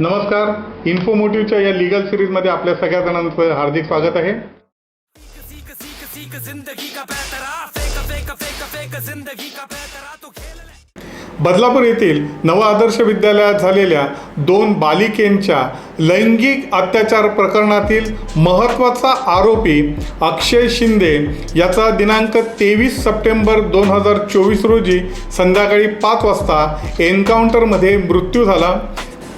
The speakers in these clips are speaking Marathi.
नमस्कार. इन्फोमोटिव्हच्या या लिगल सिरीजमध्ये आपल्या सगळ्या जणांचं हार्दिक स्वागत आहे. बदलापूर येथील नव आदर्श विद्यालयात झालेल्या दोन बालिकेंच्या लैंगिक अत्याचार प्रकरणातील महत्त्वाचा आरोपी अक्षय शिंदे याचा दिनांक तेवीस सप्टेंबर दोन हजार चोवीस रोजी संध्याकाळी पाच वाजता एन्काउंटरमध्ये मृत्यू झाला.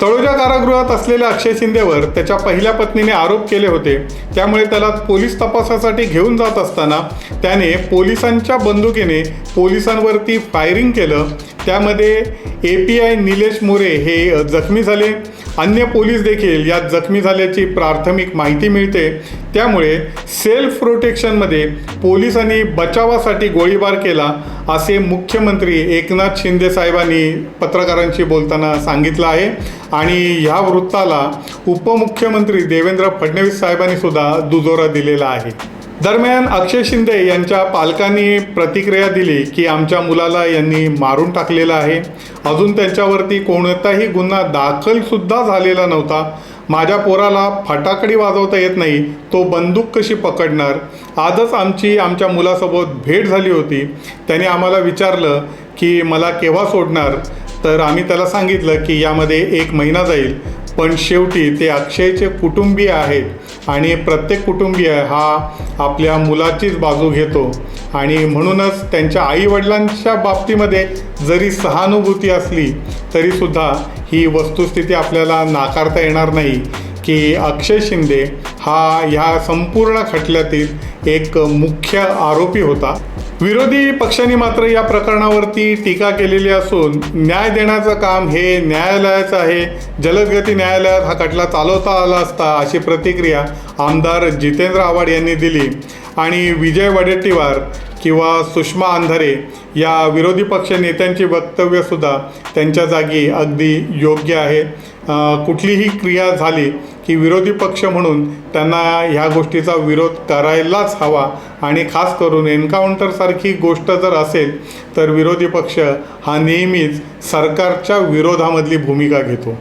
तळोजा कारागृहात असलेल्या अक्षय शिंदेवर त्याच्या पहिल्या पत्नीने आरोप केले होते. त्यामुळे त्याला पोलीस तपासासाठी घेऊन जात असताना त्याने पोलिसांच्या बंदुकीने पोलिसांवरती फायरिंग केलं. त्यामध्ये A P I Nilesh More हे जखमी झाले. अन्य पोलीस देखील यात जखमी झाल्याची प्राथमिक माहिती मिळते. त्यामुळे सेल्फ प्रोटेक्शनमध्ये पोलिसांनी बचावासाठी गोळीबार केला असे मुख्यमंत्री एकनाथ शिंदे साहेबांनी पत्रकारांशी बोलताना सांगितलं आहे. आणि ह्या वृत्ताला उपमुख्यमंत्री देवेंद्र फडणवीस साहेबांनी सुद्धा दुजोरा दिलेला आहे. दरम्यान अक्षय शिंदे यांच्या पालकांनी प्रतिक्रिया दिली की आमच्या मुलाला यांनी मारून टाकलेलं आहे. अजून त्यांच्यावरती कोणताही गुन्हा दाखल सुद्धा झालेला नव्हता. माझ्या पोराला फटाकडी वाजवता येत नाही तो बंदूक कशी पकडणार? आजच आमची आमच्या मुलासोबत भेट झाली होती. त्याने आम्हाला विचारलं की मला केव्हा सोडणार? तर आम्ही त्याला सांगितलं की यामध्ये एक महिना जाईल. पण शेवटी ते अक्षयचे कुटुंबीय आहेत आणि प्रत्येक कुटुंबीय हा आपल्या मुलाचीच बाजू घेतो. आणि म्हणूनच त्यांच्या आईवडिलांच्या बाबतीमध्ये जरी सहानुभूती असली तरीसुद्धा ही वस्तुस्थिती आपल्याला नाकारता येणार नाही की अक्षय शिंदे हा ह्या संपूर्ण खटल्यातील एक मुख्य आरोपी होता. विरोधी पक्षांनी मात्र या प्रकरणावरती टीका केलेली असून न्याय देण्याचं काम हे न्यायालयाचं आहे. जलदगती न्यायालयात हा खटला चालवता आला असता अशी प्रतिक्रिया आमदार जितेंद्र आव्हाड यांनी दिली. आणि विजय वडेट्टीवार किंवा सुषमा अंधारे या विरोधी पक्ष नेत्यांची वक्तव्यसुद्धा त्यांच्या जागी अगदी योग्य आहेत कुठलीही क्रिया झाली की विरोधी पक्ष म्हणून त्यांना ह्या गोष्टीचा विरोध करायलाच हवा. आणि खास करून एन्काउंटरसारखी गोष्ट जर असेल तर विरोधी पक्ष हा नेहमीच सरकारच्या विरोधामधली भूमिका घेतो.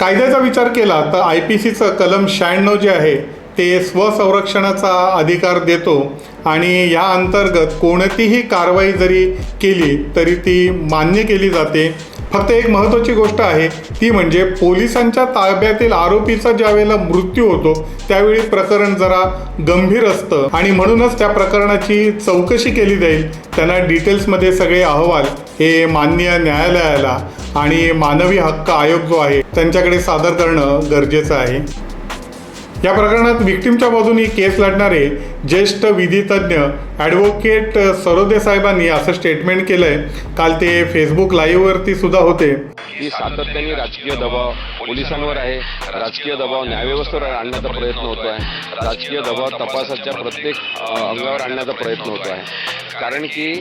कायद्याचा विचार केला तर आय पी सीचं कलम शहाण्णव जे आहे ते स्वसंरक्षणाचा अधिकार देतो. आणि या अंतर्गत कोणतीही कारवाई जरी केली तरी ती मान्य केली जाते. फक्त एक महत्त्वाची गोष्ट आहे ती म्हणजे पोलिसांच्या ताब्यातील आरोपीचा ज्यावेळेला मृत्यू होतो त्यावेळी प्रकरण जरा गंभीर असतं. आणि म्हणूनच त्या प्रकरणाची चौकशी केली जाईल. त्यांना डिटेल्समध्ये सगळे अहवाल हे मान्य न्यायालयाला आणि मानवी हक्क आयोग जो आहे त्यांच्याकडे सादर करणं गरजेचं आहे. या प्रकरणात विक्टीमच्या बाजूनी केस लढणारे ज्येष्ठ विधितज्ञ ॲडव्होकेट सरोदे साहेबांनी असं स्टेटमेंट केलंय. काल ते फेसबुक लाईव्हवरती सुद्धा होते. की सातत्याने राजकीय दबाव पोलिसांवर आहे. राजकीय दबाव न्यायव्यवस्थेवर आणण्याचा प्रयत्न होतो आहे राजकीय दबाव तपासाच्या प्रत्येक अंगावर आणण्याचा प्रयत्न होतो आहे कारण की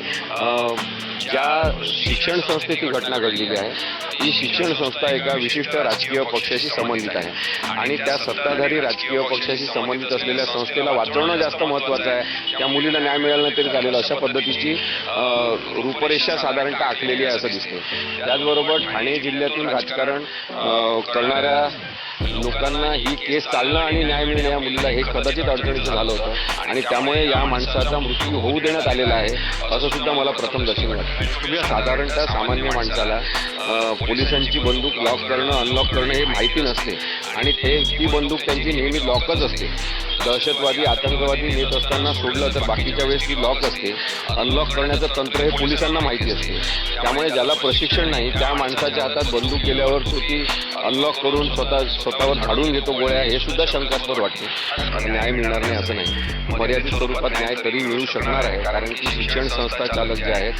ज्या शिक्षण संस्थेची घटना घडलेली आहे ही शिक्षण संस्था एका विशिष्ट राजकीय पक्षाशी संबंधित आहे. आणि त्या सत्ताधारी राजकीय पक्षाशी संबंधित असलेल्या संस्थेला वाचवणं जास्त महत्त्वाचं आहे. त्या मुलीला न्याय मिळाला नाही तरी चालेल अशा पद्धतीची रूपरेषा साधारणतः आखलेली आहे असं दिसतं त्याचबरोबर ठाणे जिल्ह्यातून राजकारण करणाऱ्या लोकांना ही केस चालणं आणि न्याय मिळणं या मुलीला हे कदाचित अडचणीचं झालं होतं. आणि त्यामुळे या माणसाचा मृत्यू होऊ देण्यात आलेला आहे असं सुद्धा मला प्रथम दर्शन वाटतं. साधारणतः सामान्य माणसाला पोलिसांची बंदूक लॉक करणं अनलॉक करणं हे माहिती नसते. आणि ते ती बंदूक त्यांची नेहमी लॉकच असते. दहशतवादी आतंकवादी नेत असताना सोडलं तर बाकीच्या वेळेस ती लॉक असते. अनलॉक करण्याचं तंत्र हे पोलिसांना माहिती असते. त्यामुळे ज्याला प्रशिक्षण नाही त्या माणसाच्या हातात बंदूक गेल्यावर तो ती अनलॉक करून स्वतः स्वतःवर झाडून घेतो गोळ्या हे सुद्धा शंकास्पद वाटते. न्याय मिळणार नाही असं नाही. मर्यादित स्वरूपात न्याय तरी मिळू शकणार आहे कारण की शिक्षण संस्था चालक जे आहेत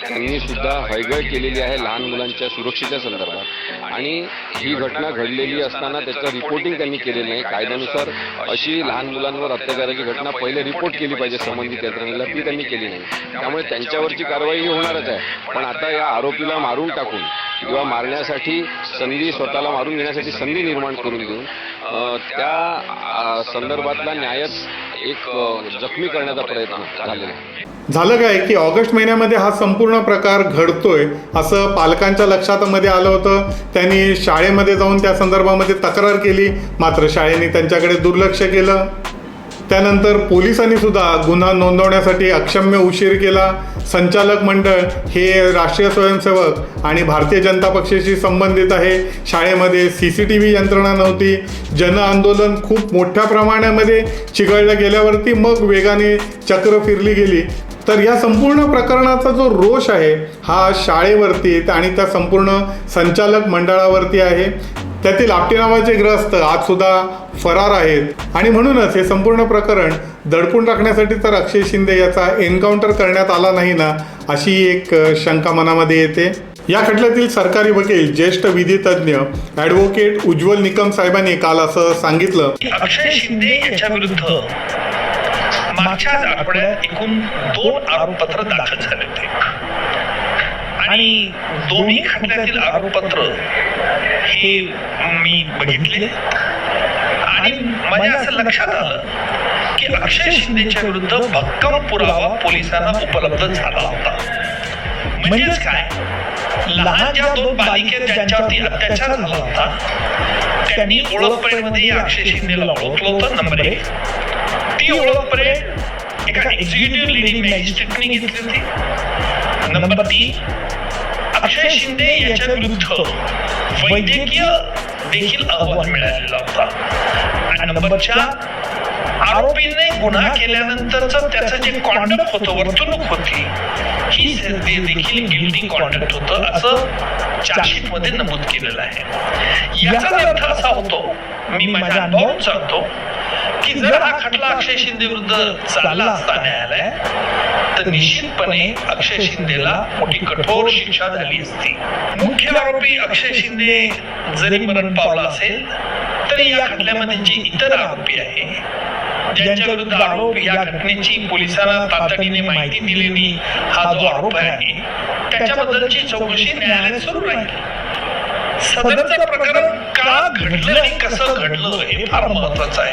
त्यांनी सुद्धा हयगळ केलेली आहे लहान मुलांच्या सुरक्षेच्या संदर्भात. आणि ही घटना घडलेली असताना त्याचं रिपोर्टिंग त्यांनी केलेलं नाही कायद्यानुसार अशी लहान मुलांवर अत्याचाराची घटना पहिले रिपोर्ट केली पाहिजे संबंधित यंत्रणेला ती त्यांनी केली नाही. त्यामुळे त्यांच्यावरची कारवाई होणारच आहे. पण आता या आरोपीला मारून टाकून किंवा मारण्यासाठी संधी स्वतःला मारून घेण्यासाठी संधी निर्माण करून देऊन त्या संदर्भातला न्यायच एक जखमी करण्याचा प्रयत्न झालेला आहे. झालं काय की ऑगस्ट महिन्यामध्ये हा संपूर्ण प्रकार घडतोय असं पालकांच्या लक्षात मध्ये आलं होतं. त्यांनी शाळेमध्ये जाऊन त्या संदर्भामध्ये तक्रार केली. मात्र शाळेने त्यांच्याकडे दुर्लक्ष केलं. त्यानंतर पोलिसांनी सुद्धा गुन्हा नोंदवण्यासाठी अक्षम्य उशीर केला. संचालक मंडळ हे राष्ट्रीय स्वयंसेवक आणि भारतीय जनता पक्षाशी संबंधित आहे. शाळेमध्ये सी सी टी व्ही यंत्रणा नव्हती. जन आंदोलन खूप मोठ्या प्रमाणामध्ये चिघळलं गेल्यावरती मग वेगाने चक्र फिरली गेली. तर या संपूर्ण प्रकरणाचा जो रोष आहे हा शाळेवरती आणि त्या संपूर्ण संचालक मंडळावरती आहे. त्यातील आपटे नावाचे ग्रस्त आज सुद्धा फरार आहेत. आणि म्हणूनच हे संपूर्ण प्रकरण दडपून टाकण्यासाठी तर अक्षय शिंदे याचा एन्काउंटर करण्यात आला नाही ना अशी एक शंका मनामध्ये येते. या खटल्यातील सरकारी वकील ज्येष्ठ विधितज्ञ ॲडव्होकेट उज्ज्वल निकम साहेबांनी काल असं सांगितलं. की अक्षय शिंदे यांच्या विरुद्ध मागच्याच आठवड्यात एकूण दोन आरोपपत्र दाखल झाले होते. आणि दोन्ही खटल्यातील आरोपपत्र हे मी बघितले. आणि माझ्या असं लक्षात आलं की अक्षय शिंदेच्या विरुद्ध भक्कम पुरावा पोलिसांना उपलब्ध झाला होता. म्हणजेच काय? लहान ज्या दोन बालिके ज्यांच्यावरती अत्याचार झाला होता त्यांनी ओळखपरेमध्ये या अक्षय शिंदेला ओळखलं होतं नंबर एक. ती ओळखपरे एका एक्झिक्युटिव्ह लिडिंग मॅजिस्ट्रेटने घेतली होती नंबर तीन अक्षय शिंदे याच्या विरुद्ध वैद्यकीय देखील अहवाल मिळालेला होता आणि नंबर चार आरोपीने गुन्हा केल्यानंतरच त्याचं जे कॉन्डक्ट होतं वर्तणूक होती ही देखील गिल्टी कॉन्डक्ट होतं असं चार्जशीटमध्ये नमूद केलेलं आहे याचा अर्थ असा होतो मी माझ्या अनुभवावरून सांगतो की जर हा खटला अक्षय शिंदे विरुद्ध चालला असता न्यायालय तर निश्चितपणे अक्षय शिंदेला मोठी कठोर शिक्षा झाली असती. मुख्य आरोपी अक्षय शिंदे जरी मरण पावला असेल तरी या खटल्यामध्ये जे इतर आरोपी आहे ज्यांच्या विरुद्ध आरोप या घटनेची पोलिसांना तातडीने माहिती दिलेली हा जो आरोप आहे त्याच्याबद्दलची चौकशी न्यायालयात सुरू राहील. सदरचं प्रकरण का घडलं आणि कसं घडलं हे फार महत्वाचं आहे.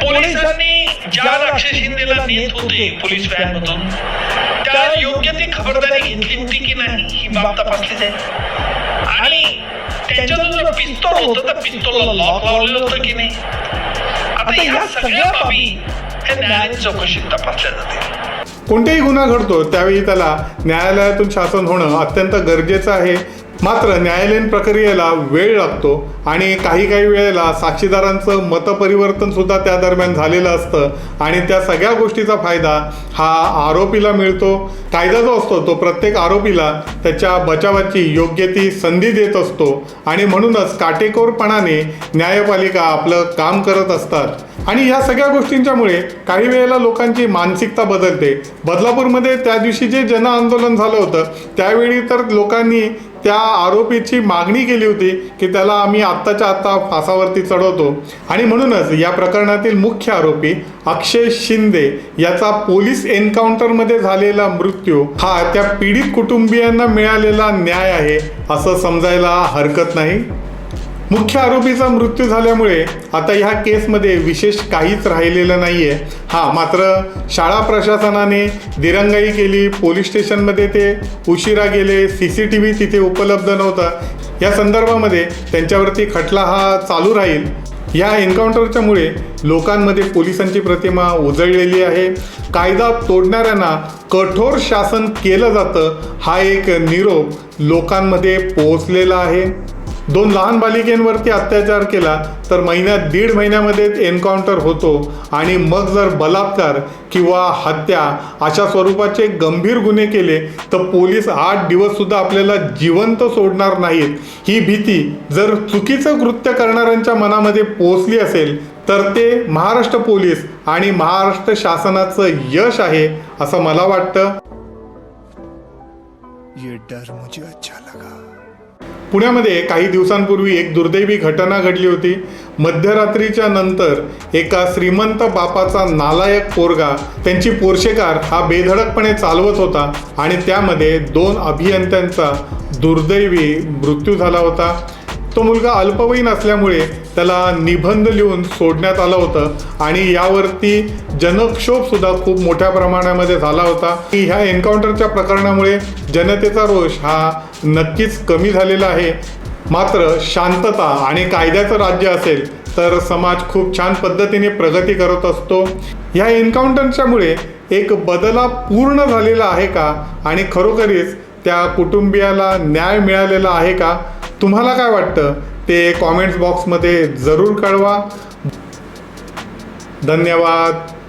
पोलिसांनी ज्या अक्षय शिंदेला नेत होते पोलीस व्हॅन मधून त्या योग्य ती खबरदारी घेतली होती की नाही ही बाब तपासली जाईल. आणि त्यांच्याजवळ जो पिस्तोल होतं त्या पिस्तोलला लॉक लावलेलं होतं की नाही? आता या सगळ्या बाबी हे न्यायालयीन चौकशीत तपासल्या जातील. कोणताही गुन्हा घडतो त्यावेळी त्याला न्यायालयातून शासन होणं अत्यंत गरजेचं आहे मात्र न्यायालयीन प्रक्रियेला वेळ लागतो आणि काही काही वेळेला साक्षीदारांचं मतपरिवर्तन सुद्धा त्या दरम्यान झालेलं असतं आणि त्या सगळ्या गोष्टीचा फायदा हा आरोपीला मिळतो. कायदा जो असतो तो प्रत्येक आरोपीला त्याच्या बचावाची योग्य ती संधी देत असतो आणि म्हणूनच काटेकोरपणाने न्यायपालिका आपलं काम करत असतात. आणि ह्या सगळ्या गोष्टींच्यामुळे काही वेळेला लोकांची मानसिकता बदलते. बदलापूरमध्ये त्या दिवशी जे जन आंदोलन झालं होतं त्यावेळी तर लोकांनी त्या आरोपीची मागणी केली होती की त्याला आम्ही आत्ताच्या आत्ता फासावरती चढवतो. आणि म्हणूनच या प्रकरणातील मुख्य आरोपी अक्षय शिंदे याचा पोलीस एन्काउंटरमध्ये झालेला मृत्यू हा त्या पीडित कुटुंबियांना मिळालेला न्याय आहे असं समजायला हरकत नाही. मुख्य आरोपीचा मृत्यू झाल्यामुळे आता ह्या केसमध्ये विशेष काहीच राहिलेलं नाही आहे हां मात्र शाळा प्रशासनाने दिरंगाई केली पोलीस स्टेशनमध्ये ते उशिरा गेले सी सी टी व्ही तिथे उपलब्ध नव्हता. या संदर्भामध्ये त्यांच्यावरती खटला हा चालू राहील. या एन्काउंटरच्यामुळे लोकांमध्ये पोलिसांची प्रतिमा उजळलेली आहे. कायदा तोडणाऱ्यांना कठोर शासन केलं जातं हा एक निरोप लोकांमध्ये पोहोचलेला आहे. दोन लहान बालिकेंवरती अत्याचार केला तर महिन्यात दीड महिन्यामध्येच एन्काउंटर होतो आणि मग जर बलात्कार किंवा हत्या अशा स्वरूपाचे गंभीर गुन्हे केले तर पोलीस आठ दिवससुद्धा आपल्याला जिवंत सोडणार नाहीत. ही भीती जर चुकीचं कृत्य करणाऱ्यांच्या मनामध्ये पोचली असेल तर ते महाराष्ट्र पोलीस आणि महाराष्ट्र शासनाचं यश आहे असं मला वाटतं. ये डर मुझे अच्छा लगा। पुण्यामध्ये काही दिवसांपूर्वी एक दुर्दैवी घटना घडली होती. मध्यरात्रीच्या नंतर एका श्रीमंत बापाचा नालायक पोरगा त्यांची पोर्शे कार हा बेधडकपणे चालवत होता आणि त्यामध्ये दोन अभियंत्यांचा दुर्दैवी मृत्यू झाला होता. तो मुलगा अल्पवयीन असल्यामुळे त्याला निबंध लिहून सोडण्यात आलं होतं आणि यावरती जनक्षोभसुद्धा खूप मोठ्या प्रमाणामध्ये झाला होता. की ह्या एन्काउंटरच्या प्रकरणामुळे जनतेचा रोष हा नक्कीच कमी झालेला आहे. मात्र शांतता आणि कायद्याचं राज्य असेल तर समाज खूप छान पद्धतीने प्रगती करत असतो. ह्या एन्काउंटरच्यामुळे एक बदला पूर्ण झालेला आहे का? आणि खरोखरीच त्या कुटुंबियाला न्याय मिळालेला आहे का? तुम्हाला काय वाटतं? ते कॉमेंट्स बॉक्समध्ये जरूर कळवा. धन्यवाद.